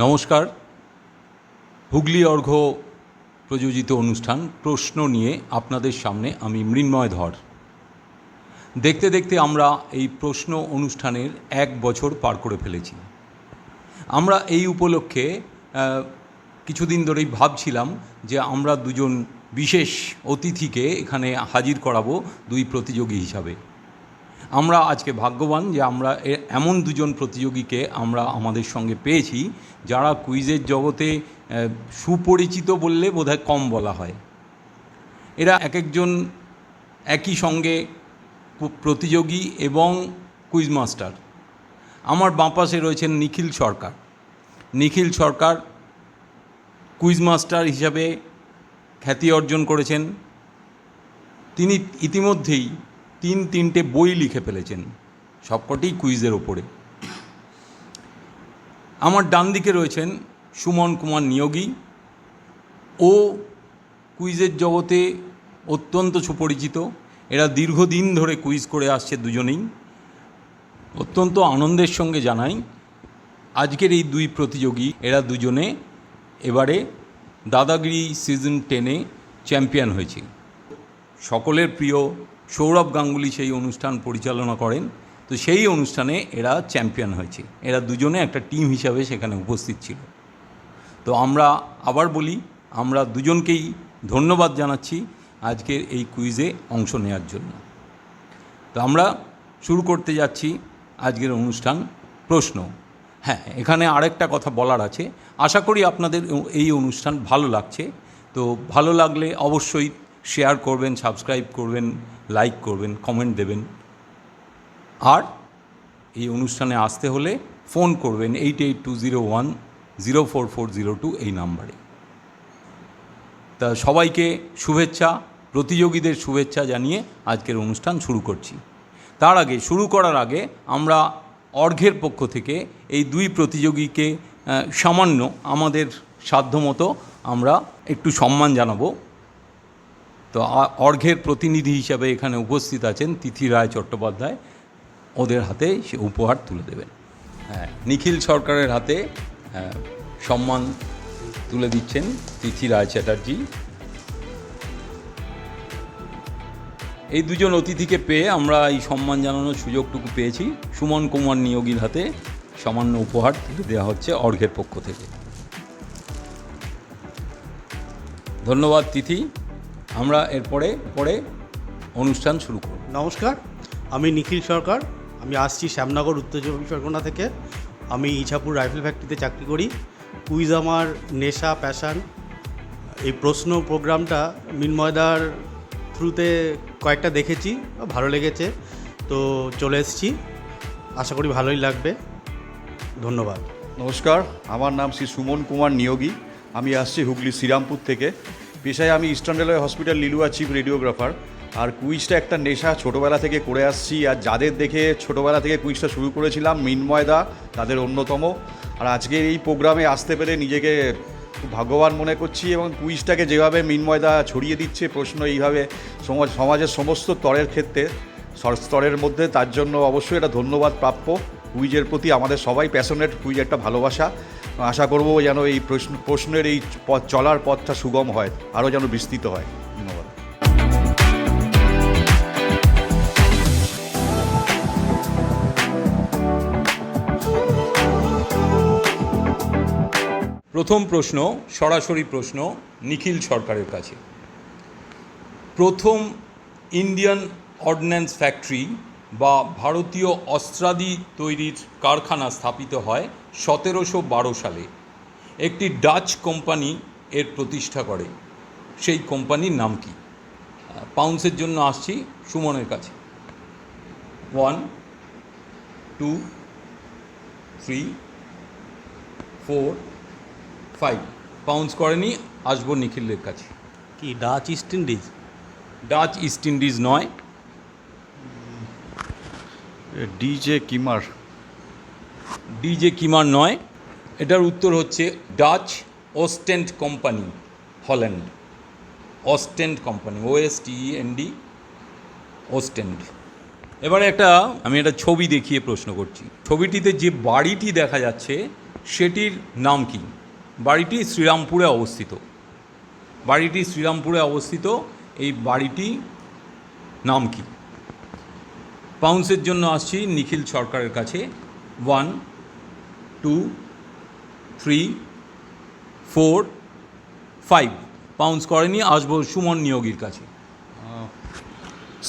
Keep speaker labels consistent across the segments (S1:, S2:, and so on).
S1: নমস্কার। হুগলি অর্ঘ্য প্রযোজিত অনুষ্ঠান, প্রশ্ন নিয়ে আপনাদের সামনে আমি মৃন্ময় ধর। দেখতে দেখতে আমরা এই প্রশ্ন অনুষ্ঠানের এক বছর পার করে ফেলেছি। আমরা এই উপলক্ষে কিছুদিন ধরেই ভাবছিলাম যে আমরা দুজন বিশেষ অতিথিকে এখানে হাজির করাবো দুই প্রতিযোগী হিসাবে। আমরা আজকে ভাগ্যবান যে আমরা এমন দুজন প্রতিযোগীকে আমরা আমাদের সঙ্গে পেয়েছি, যারা কুইজের জগতে সুপরিচিত বললে বোধহয় কম বলা হয়। এরা এক একজন একই সঙ্গে প্রতিযোগী এবং কুইজ মাস্টার। আমার বাঁপাশে রয়েছেন নিখিল সরকার। নিখিল সরকার কুইজ মাস্টার হিসাবে খ্যাতি অর্জন করেছেন। তিনি ইতিমধ্যেই তিন তিনটে বই লিখে ফেলেছেন, সবকটি কুইজের ওপরে। আমার ডান দিকে রয়েছেন সুমন কুমার নিয়োগী। ও কুইজের জগতে অত্যন্ত সুপরিচিত। এরা দীর্ঘদিন ধরে কুইজ করে আসছে দুজনেই। অত্যন্ত আনন্দের সঙ্গে জানাই, আজকের এই দুই প্রতিযোগী, এরা দুজনে এবারে দাদাগিরি সিজন টেনে চ্যাম্পিয়ন হয়েছে। সকলের প্রিয় সৌরভ গাঙ্গুলি সেই অনুষ্ঠান পরিচালনা করেন। তো সেই অনুষ্ঠানে এরা চ্যাম্পিয়ন হয়েছে। এরা দুজনে একটা টিম হিসাবে সেখানে উপস্থিত ছিল। তো আমরা আবার বলি, আমরা দুজনকেই ধন্যবাদ জানাচ্ছি আজকের এই কুইজে অংশ নেওয়ার জন্য। তো আমরা শুরু করতে যাচ্ছি আজকের অনুষ্ঠান প্রশ্ন। হ্যাঁ এখানে আরেকটা কথা বলার আছে। আশা করি আপনাদের এই অনুষ্ঠান ভালো লাগছে। তো ভালো লাগলে অবশ্যই শেয়ার করবেন, সাবস্ক্রাইব করবেন, লাইক করবেন, কমেন্ট দেবেন। আর এই অনুষ্ঠানে আসতে হলে ফোন করবেন eight eight two zero one zero four four zero two এই নাম্বারে। তা সবাইকে শুভেচ্ছা, প্রতিযোগীদের শুভেচ্ছা জানিয়ে আজকের অনুষ্ঠান শুরু করছি। তার আগে, শুরু করার আগে আমরা অর্ঘের পক্ষ থেকে এই দুই প্রতিযোগীকে সামান্য আমাদের সাধ্যমতো আমরা একটু সম্মান জানাব। তো অর্ঘের প্রতিনিধি হিসাবে এখানে উপস্থিত আছেন তিথি রায় চট্টোপাধ্যায়। ওদের হাতে সে উপহার তুলে দেবেন। হ্যাঁ নিখিল সরকারের হাতে হ্যাঁ, সম্মান তুলে দিচ্ছেন তিথি রায় চ্যাটার্জি। এই দুজন অতিথিকে পেয়ে আমরা এই সম্মান জানানোর সুযোগটুকু পেয়েছি। সুমন কুমার নিয়োগীর হাতে সামান্য উপহার তুলে দেওয়া হচ্ছে অর্ঘের পক্ষ থেকে। ধন্যবাদ তিথি। আমরা এরপরে পরে অনুষ্ঠান শুরু করব।
S2: নমস্কার আমি নিখিল সরকার। আমি আসছি শ্যামনগর উত্তর চব্বিশ পরগনা থেকে। আমি ইছাপুর রাইফেল ফ্যাক্টরিতে চাকরি করি। কুইজ আমার নেশা প্যাশান। এই প্রশ্ন প্রোগ্রামটা মিনময়দার থ্রুতে কয়েকটা দেখেছি ভালো লেগেছে। তো চলে এসেছি। আশা করি ভালোই লাগবে। ধন্যবাদ।
S3: নমস্কার আমার নাম শ্রী সুমন কুমার নিয়োগী। আমি আসছি হুগলি শ্রীরামপুর থেকে। পেশায় আমি eastern railway hospital Liluah chief radiographer. আর কুইজটা একটা নেশা, ছোটোবেলা থেকে করে আসছি। আর যাদের দেখে ছোটোবেলা থেকে কুইজটা শুরু করেছিলাম মিনময়দা তাদের অন্যতম। আর আজকে এই প্রোগ্রামে আসতে পেরে নিজেকে ভাগ্যবান মনে করছি এবং কুইজটাকে যেভাবে মিনময়দা ছড়িয়ে দিচ্ছে, প্রশ্ন এইভাবে সমাজ, সমাজের সমস্ত স্তরের ক্ষেত্রে স্তরের মধ্যে, তার জন্য অবশ্যই এটা ধন্যবাদ প্রাপ্য। কুইজের প্রতি আমাদের সবাই প্যাশনেট কুইজ একটা ভালোবাসা। আশা করব যেন এই প্রশ্ন প্রশ্নের এই পথ চলার পথটা সুগম হয়, আরও যেন বিস্তৃত হয়। ধন্যবাদ।
S1: প্রথম প্রশ্ন, সরাসরি প্রশ্ন, নিখিল সরকারের কাছে। প্রথম ইন্ডিয়ান অর্ডিন্যান্স ফ্যাক্টরি বা ভারতীয় অস্ত্রাদি তৈরির কারখানা স্থাপিত হয় সতেরোশো বারো সালে একটি ডাচ কোম্পানি এর প্রতিষ্ঠা করে। সেই কোম্পানির নাম কি? পাউন্সের জন্য আসছি সুমনের কাছে। One two three four five. Pounce করেনি আসব নিখিলের কাছে।
S2: কি Dutch East Indies?
S1: Dutch East Indies নয়।
S3: ডিজে কিমার।
S1: ডিজে কিমার নয়, এটার উত্তর হচ্ছে Dutch Ostend company, Holland. Ostend company O S T N D Ostend. এবারে একটা, আমি একটা ছবি দেখিয়ে প্রশ্ন করছি। ছবিটিতে যে বাড়িটি দেখা যাচ্ছে, সেটির নাম কি? বাড়িটি শ্রীরামপুরে অবস্থিত। বাড়িটি শ্রীরামপুরে অবস্থিত, এই বাড়িটি নাম কি? পাউন্সের জন্য আসছি নিখিল সরকারের কাছে। One two three four five pounce করেনি আসব সুমন নিয়োগীর কাছে।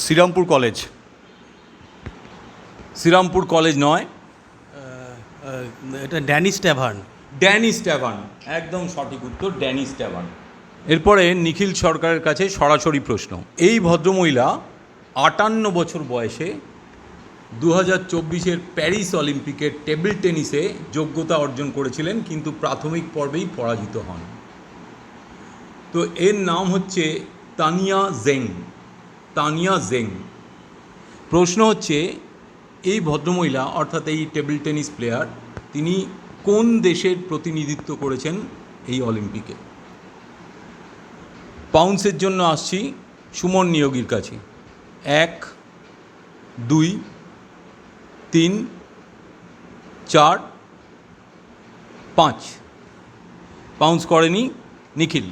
S3: শ্রীরামপুর কলেজ।
S1: শ্রীরামপুর কলেজ নয়।
S2: এটা ড্যানিস ট্যাভার্ন
S1: ড্যানিস ট্যাভার্ন একদম সঠিক উত্তর ড্যানিস ট্যাভার্ন এরপরে নিখিল সরকারের কাছে সরাসরি প্রশ্ন। এই ভদ্রমহিলা আটান্ন বছর বয়সে দু হাজার চব্বিশের প্যারিস অলিম্পিকের টেবিল টেনিসে যোগ্যতা অর্জন করেছিলেন, কিন্তু প্রাথমিক পর্বেই পরাজিত হন। তো এর নাম হচ্ছে তানিয়া জেং। তানিয়া জেং। প্রশ্ন হচ্ছে, এই ভদ্রমহিলা, অর্থাৎ এই টেবিল টেনিস প্লেয়ার, তিনি কোন দেশের প্রতিনিধিত্ব করেছেন এই অলিম্পিকে? পাউন্সের জন্য আসছি, সুমন নিয়োগীর কাছে। এক, দুই তিন চার পাঁচ। পাউন্স করেনি নিখিল।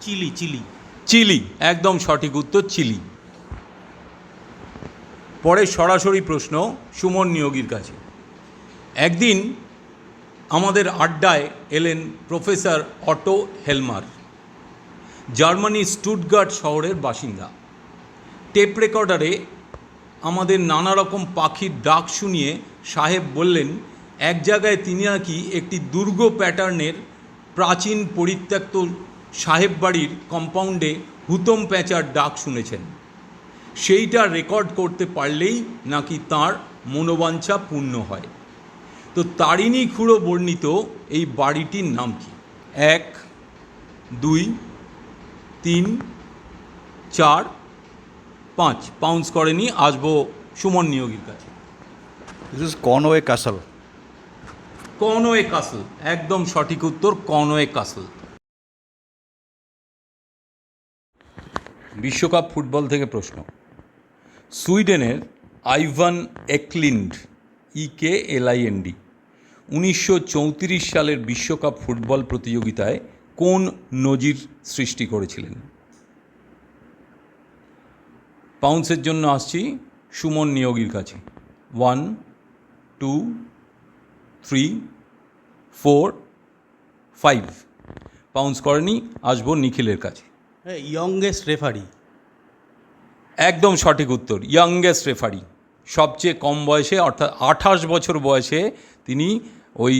S2: Chilli chilli.
S1: চিলি একদম সঠিক উত্তর চিলি। পরে সরাসরি প্রশ্ন সুমন নিয়োগীর কাছে। একদিন আমাদের আড্ডায় এলেন প্রফেসর অটো হেলমার জার্মানির স্টুটগার্ট শহরের বাসিন্দা। টেপ রেকর্ডারে আমাদের নানা রকম পাখির ডাক শুনিয়ে সাহেব বললেন, এক জায়গায় তিনি নাকি একটি দুর্গ প্যাটার্নের প্রাচীন পরিত্যক্ত সাহেব বাড়ির কম্পাউন্ডে হুতম প্যাঁচার ডাক শুনেছেন। সেইটা রেকর্ড করতে পারলেই নাকি তার মনোবাঞ্ছা পূর্ণ হয়। তো তারিণী খুঁড়ো বর্ণিত এই বাড়িটির নাম কি? এক, দুই, তিন, চার পাঁচ পাউন্স করেনি আসব সুমন নিয়োগীর কাছে।
S3: This is Conway castle
S1: Conway castle একদম সঠিক উত্তর কনওয়ে কাসল বিশ্বকাপ ফুটবল থেকে প্রশ্ন। সুইডেনের আইভান একলিন্ড ই কে এলআইএনডি উনিশশো চৌত্রিশ সালের বিশ্বকাপ ফুটবল প্রতিযোগিতায় কোন নজির সৃষ্টি করেছিলেন? পাউন্সের জন্য আসছি সুমন নিয়োগীর কাছে। One two three four five pounce করেনি আসব নিখিলের কাছে।
S2: ইয়ংগেস্ট রেফারি
S1: একদম সঠিক উত্তর ইয়াংগেস্ট রেফারি সবচেয়ে কম বয়সে অর্থাৎ আঠাশ বছর বয়সে তিনি ওই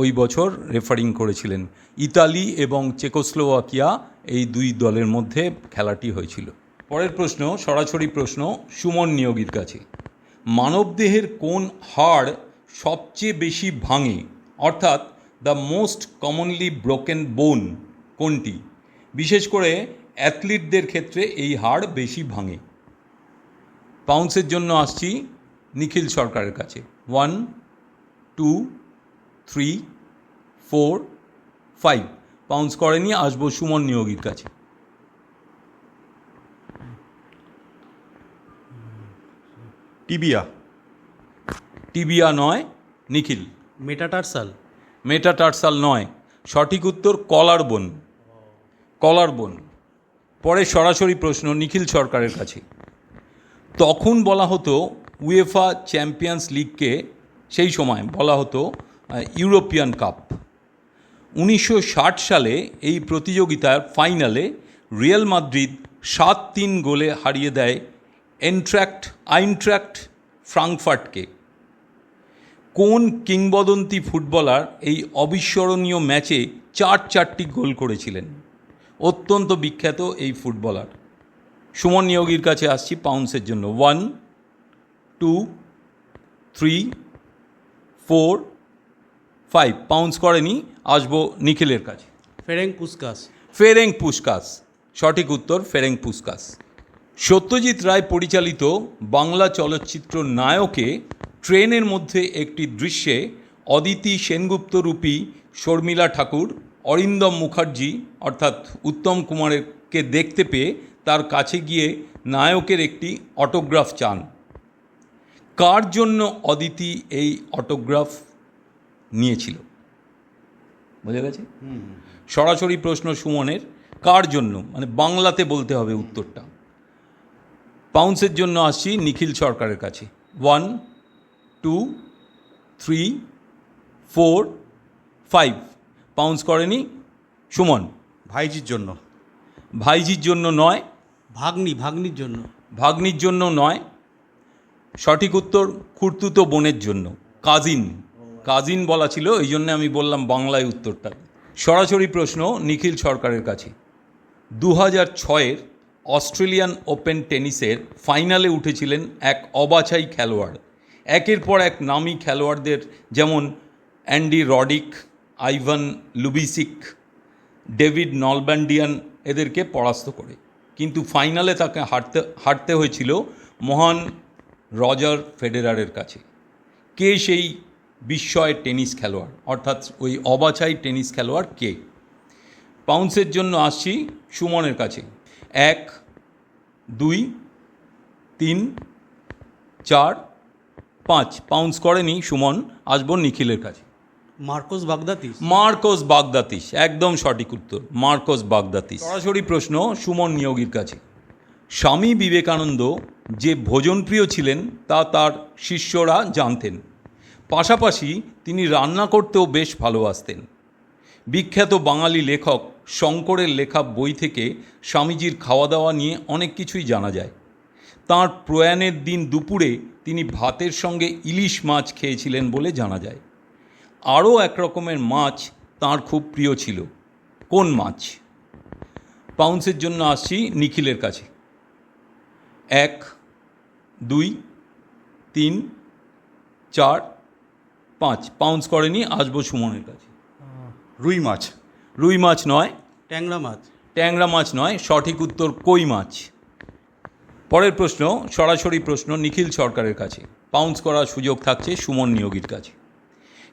S1: ওই বছর রেফারিং করেছিলেন। ইতালি এবং চেকোস্লোভাকিয়া এই দুই দলের মধ্যে খেলাটি হয়েছিল। পরের প্রশ্ন, সরাসরি প্রশ্ন, সুমন নিয়োগীর কাছে। মানবদেহের কোন হাড় সবচেয়ে বেশি ভাঙে? অর্থাৎ দ্য মোস্ট কমনলি ব্রোকেন বোন কোনটি? বিশেষ করে, অ্যাথলিটদের ক্ষেত্রে এই হাড় বেশি ভাঙে। পাউন্সের জন্য আসছি নিখিল সরকারের কাছে। One two three four five pounce করেনি, আসব সুমন নিয়োগীর কাছে।
S3: টিবিয়া।
S1: টিবিয়া নয় নিখিল।
S2: মেটাটার্সাল।
S1: মেটাটার্সাল নয় সঠিক উত্তর কলার বোন। কলার বোন। পরে সরাসরি প্রশ্ন নিখিল সরকারের কাছে। তখন বলা হতো উয়েফা চ্যাম্পিয়ন্স লিগকে সেই সময় বলা হতো ইউরোপিয়ান কাপ। উনিশশো ষাট সালে এই প্রতিযোগিতার ফাইনালে রিয়াল মাদ্রিদ সাত তিন গোলে হারিয়ে দেয় এনট্র্যাক্ট আইনট্র্যাক্ট ফ্রাঙ্কফার্টকে কোন কিংবদন্তি ফুটবলার এই অবিস্মরণীয় ম্যাচে চার চারটি গোল করেছিলেন? অত্যন্ত বিখ্যাত এই ফুটবলার। সুমন নিয়োগীর কাছে আসছি পাউন্সের জন্য। One two three four five pounce করেনি আসব নিখিলের কাছে।
S2: ফেরেং পুস্কাস
S1: ফেরেং পুস্কাস সঠিক উত্তর ফেরেং পুস্কাস সত্যজিৎ রায় পরিচালিত বাংলা চলচ্চিত্র নায়কে ট্রেনের মধ্যে একটি দৃশ্যে অদিতি সেনগুপ্ত রূপী শর্মিলা ঠাকুর অরিন্দম মুখার্জি অর্থাৎ উত্তম কুমারকে দেখতে পেয়ে তার কাছে গিয়ে নায়কের একটি অটোগ্রাফ চান। কার জন্য অদিতি এই অটোগ্রাফ নিয়েছিল? বোঝা গেছে? সরাসরি প্রশ্ন সুমনের কার জন্য? মানে বাংলাতে বলতে হবে উত্তরটা। পাউন্সের জন্য আসছি নিখিল সরকারের কাছে। One two three four five pounce করেনি সুমন।
S3: ভাইজির জন্য।
S1: ভাইজির জন্য নয়।
S2: ভাগ্নি ভাগ্নির জন্য।
S1: ভাগ্নির জন্য নয়। সঠিক উত্তর খুর্তুতো বোনের জন্য। কাজিন। কাজিন বলা ছিল এই জন্য আমি বললাম বাংলায় উত্তরটা। সরাসরি প্রশ্ন নিখিল সরকারের কাছে। দু হাজার ছয়ের অস্ট্রেলিয়ান ওপেন টেনিসের ফাইনালে উঠেছিলেন এক অবাছাই খেলোয়াড়। একের পর এক নামী খেলোয়াড়দের যেমন Andy Roddick, Ivan Ljubicic, David Nalbandian এদেরকে পরাস্ত করে। কিন্তু ফাইনালে তাকে হারতে হারতে হয়েছিল মহান রজার ফেডেরারের কাছে। কে সেই বিস্ময় টেনিস খেলোয়াড়? অর্থাৎ ওই অবাছাই টেনিস খেলোয়াড় কে? পাউন্সের জন্য আসছি সুমনের কাছে। এক দুই তিন চার পাঁচ। পাউন্স করেনি সুমন আসব নিখিলের কাছে।
S2: মার্কোস বাগদাতিস?
S1: মার্কোস বাগদাতিস একদম সঠিক উত্তর মার্কোস বাগদাতিস। সরাসরি প্রশ্ন সুমন নিয়োগীর কাছে। স্বামী বিবেকানন্দ যে ভোজনপ্রিয় ছিলেন তা তার শিষ্যরা জানতেন। পাশাপাশি তিনি রান্না করতেও বেশ ভালোবাসতেন। বিখ্যাত বাঙালি লেখক শঙ্করের লেখা বই থেকে স্বামীজির খাওয়া দাওয়া নিয়ে অনেক কিছুই জানা যায়। তাঁর প্রয়াণের দিন দুপুরে তিনি ভাতের সঙ্গে ইলিশ মাছ খেয়েছিলেন বলে জানা যায়। আরও এক রকমের মাছ তার খুব প্রিয় ছিল, কোন মাছ? পাউন্সের জন্য আসছি নিখিলের কাছে। এক, দুই, তিন, চার, পাঁচ। পাউন্স করেনি, আসব সুমনের কাছে।
S3: রুই মাছ।
S1: রুই মাছ নয়।
S2: ট্যাংরা মাছ।
S1: ট্যাংরা মাছ নয় সঠিক উত্তর কই মাছ? পরের প্রশ্ন সরাসরি প্রশ্ন নিখিল সরকারের কাছে। পাউন্স করার সুযোগ থাকছে সুমন নিয়োগীর কাছে।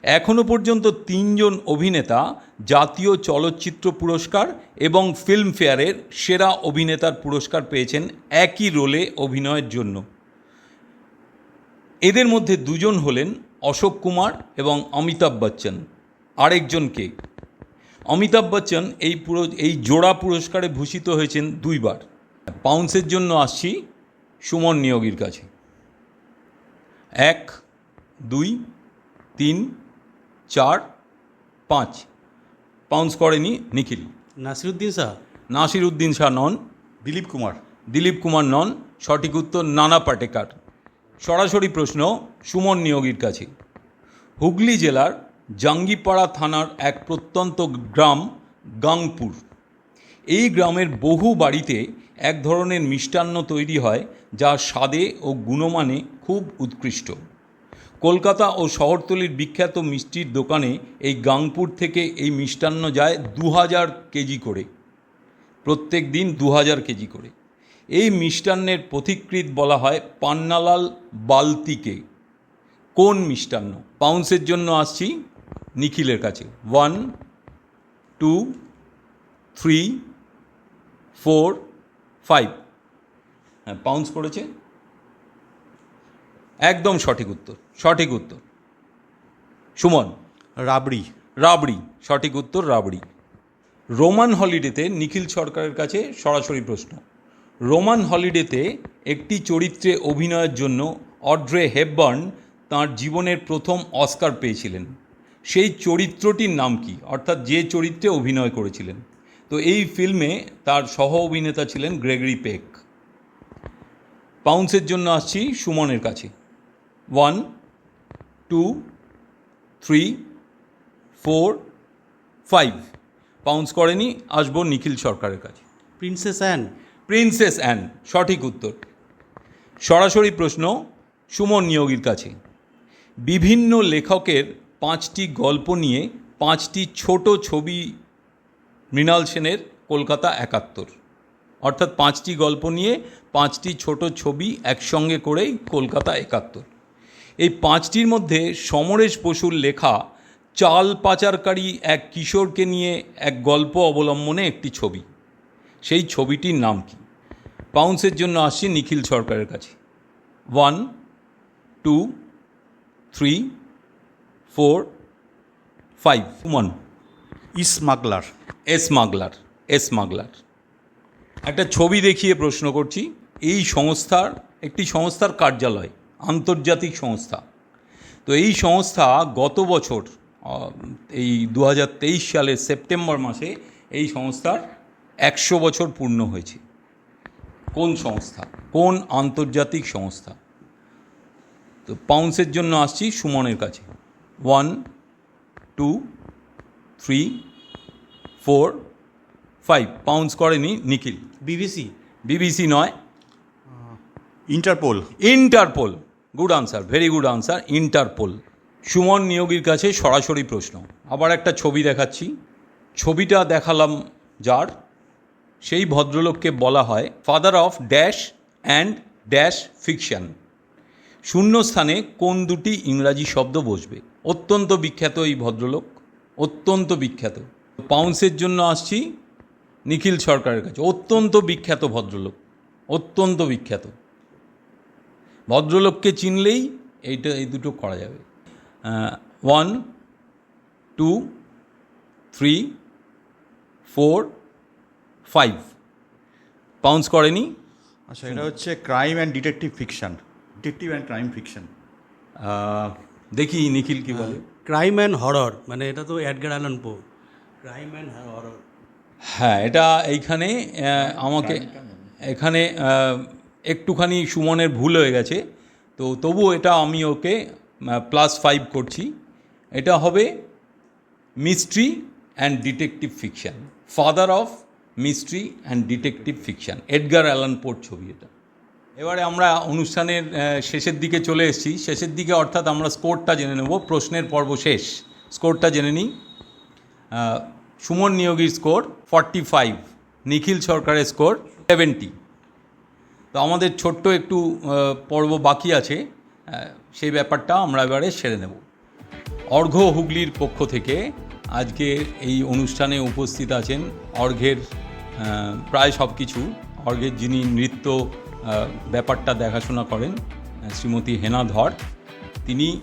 S1: এখনও পর্যন্ত তিনজন অভিনেতা জাতীয় চলচ্চিত্র পুরস্কার এবং ফিল্মফেয়ারের সেরা অভিনেতার পুরস্কার পেয়েছেন একই রোলে অভিনয়ের জন্য। এদের মধ্যে দুজন হলেন অশোক কুমার এবং অমিতাভ বচ্চন। আরেকজন কে? অমিতাভ বচ্চন এই পুরো এই জোড়া পুরস্কারে ভূষিত হয়েছেন দুইবার। পাউন্সের জন্য আসছি সুমন নিয়োগীর কাছে। এক দুই তিন চার পাঁচ। পাউন্স করেনি নিখিল।
S2: নাসিরুদ্দিন শাহ?
S1: নাসিরুদ্দিন শাহ নন।
S3: দিলীপ কুমার।
S1: দিলীপ কুমার নন। সঠিক উত্তর নানা পাটেকার। সরাসরি প্রশ্ন সুমন নিয়োগীর কাছে। হুগলি জেলার জাঙ্গিপাড়া থানার এক প্রত্যন্ত গ্রাম গাংপুর। এই গ্রামের বহু বাড়িতে এক ধরনের মিষ্টান্ন তৈরি হয়, যা স্বাদে ও গুণমানে খুব উৎকৃষ্ট। কলকাতা ও শহরতলির বিখ্যাত মিষ্টির দোকানে এই গাংপুর থেকে এই মিষ্টান্ন যায় দু হাজার কেজি করে। প্রত্যেক দিন দু হাজার কেজি করে। এই মিষ্টান্নের পথিকৃৎ বলা হয় পান্নালাল বালতিকে। কোন মিষ্টান্ন? পাউন্সের জন্য আসছি। নিখিলের কাছে। One two three four five হ্যাঁ পাউন্স করেছে একদম সঠিক উত্তর সঠিক উত্তর। সুমন।
S3: রাবড়ি।
S1: রাবড়ি সঠিক উত্তর রাবড়ি। রোমান হলিডেতে নিখিল সরকারের কাছে সরাসরি প্রশ্ন। রোমান হলিডেতে একটি চরিত্রে অভিনয়ের জন্য অড্রে হেববার্ন তার জীবনের প্রথম অস্কার পেয়েছিলেন। সেই চরিত্রটির নাম কি? অর্থাৎ যে চরিত্রে অভিনয় করেছিলেন। তো এই ফিল্মে তার সহ অভিনেতা ছিলেন গ্রেগরি পেক। পাউন্সের জন্য আসছি সুমনের কাছে। One two three four five. Pounce করেনি আসব নিখিল সরকারের কাছে।
S2: Princess an.
S1: প্রিন্সেস অ্যান সঠিক উত্তর। সরাসরি প্রশ্ন সুমন নিয়োগীর কাছে। বিভিন্ন লেখকের পাঁচটি গল্প নিয়ে পাঁচটি ছোট ছবি মৃণাল সেনের কলকাতা একাত্তর। অর্থাৎ পাঁচটি গল্প নিয়ে পাঁচটি ছোট ছবি একসঙ্গে করেই কলকাতা একাত্তর। এই পাঁচটির মধ্যে সমরেশ বসুর লেখা চাল পাচারকারী এক কিশোরকে নিয়ে এক গল্প অবলম্বনে একটি ছবি। সেই ছবিটির নাম কি? পাউন্সের জন্য আসছি নিখিল সরকারের কাছে। One, two, three four five one.
S2: Smuggler
S1: smuggler. Smuggler একটা ছবি দেখিয়ে প্রশ্ন করছি এই সংস্থার একটি সংস্থার কার্যালয় আন্তর্জাতিক সংস্থা। তো এই সংস্থা গত বছর এই দু হাজার তেইশ সালের সেপ্টেম্বর মাসে এই সংস্থার একশো বছর পূর্ণ হয়েছে। কোন সংস্থা? কোন আন্তর্জাতিক সংস্থা? তো পাউন্সের জন্য আসছি সুমনের কাছে। One two three four five. Pounce করেনি নিখিল।
S2: বিবিসি
S1: বিবিসি নয়।
S3: Interpol.
S1: Interpol. Good answer very good answer Interpol. Suman নিয়োগীর কাছে সরাসরি প্রশ্ন। আবার একটা ছবি দেখাচ্ছি। ছবিটা দেখালাম যার? সেই ভদ্রলোককে বলা হয় father of dash and dash fiction শূন্যস্থানে কোন দুটি ইংরাজি শব্দ বসবে? অত্যন্ত বিখ্যাত এই ভদ্রলোক, অত্যন্ত বিখ্যাত। পাউন্সের জন্য আসছি নিখিল সরকারের কাছে। অত্যন্ত বিখ্যাত ভদ্রলোক, অত্যন্ত বিখ্যাত। ভদ্রলোককে চিনলেই এইটা, এই দুটো করা যাবে। One two three four five pounce করেনি।
S3: আচ্ছা এটা হচ্ছে crime and detective fiction detective and crime fiction
S1: দেখি নিখিল কি বলে।
S2: ক্রাইম অ্যান্ড হরর মানে এটা তো Edgar Allan Poe crime and horror
S1: হ্যাঁ এটা এইখানে আমাকে এখানে একটুখানি সুমনের ভুল হয়ে গেছে। তো তবু এটা আমি ওকে প্লাস ফাইভ করছি। এটা হবে mystery and detective fiction father of mystery and detective fiction Edgar Allan পোর ছবি এটা। এবারে আমরা অনুষ্ঠানের শেষের দিকে চলে এসেছি। শেষের দিকে অর্থাৎ আমরা স্কোরটা জেনে নেব। প্রশ্নের পর্ব শেষ। স্কোরটা জেনে নিই। সুমন নিয়োগীর স্কোর ফর্টি ফাইভ, নিখিল সরকারের স্কোর সেভেন্টি। তো আমাদের ছোট্ট একটু পর্ব বাকি আছে। সেই ব্যাপারটা আমরা এবারে সেরে নেব। অর্ঘ্য হুগলির পক্ষ থেকে আজকে এই অনুষ্ঠানে উপস্থিত আছেন অর্ঘের প্রায় সব কিছু অর্ঘের যিনি নৃত্য ব্যাপারটা দেখাশোনা করেন শ্রীমতী হেনা ধর। তিনি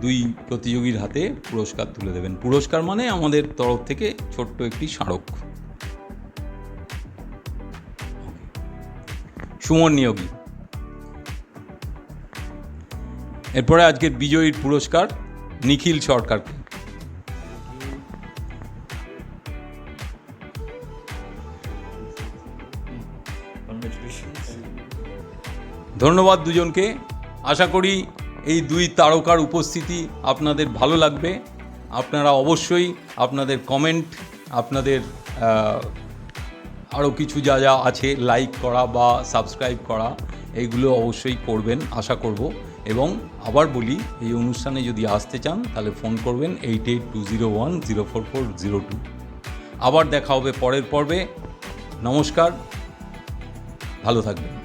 S1: দুই প্রতিযোগীর হাতে পুরস্কার তুলে দেবেন। পুরস্কার মানে আমাদের তরফ থেকে ছোট্ট একটি স্মারক। সুমন নিয়োগী। এরপরে আজকের বিজয়ীর পুরস্কার নিখিল সরকারকে। ধন্যবাদ দুজনকে। আশা করি এই দুই তারকার উপস্থিতি আপনাদের ভালো লাগবে। আপনারা অবশ্যই আপনাদের কমেন্ট আপনাদের আরও কিছু যা যা আছে লাইক করা বা সাবস্ক্রাইব করা, এইগুলো অবশ্যই করবেন, আশা করব। এবং আবার বলি, এই অনুষ্ঠানে যদি আসতে চান, তাহলে ফোন করবেন eight eight two zero one zero four four zero two আবার দেখা হবে পরের পর্বে। নমস্কার। ভালো থাকবেন।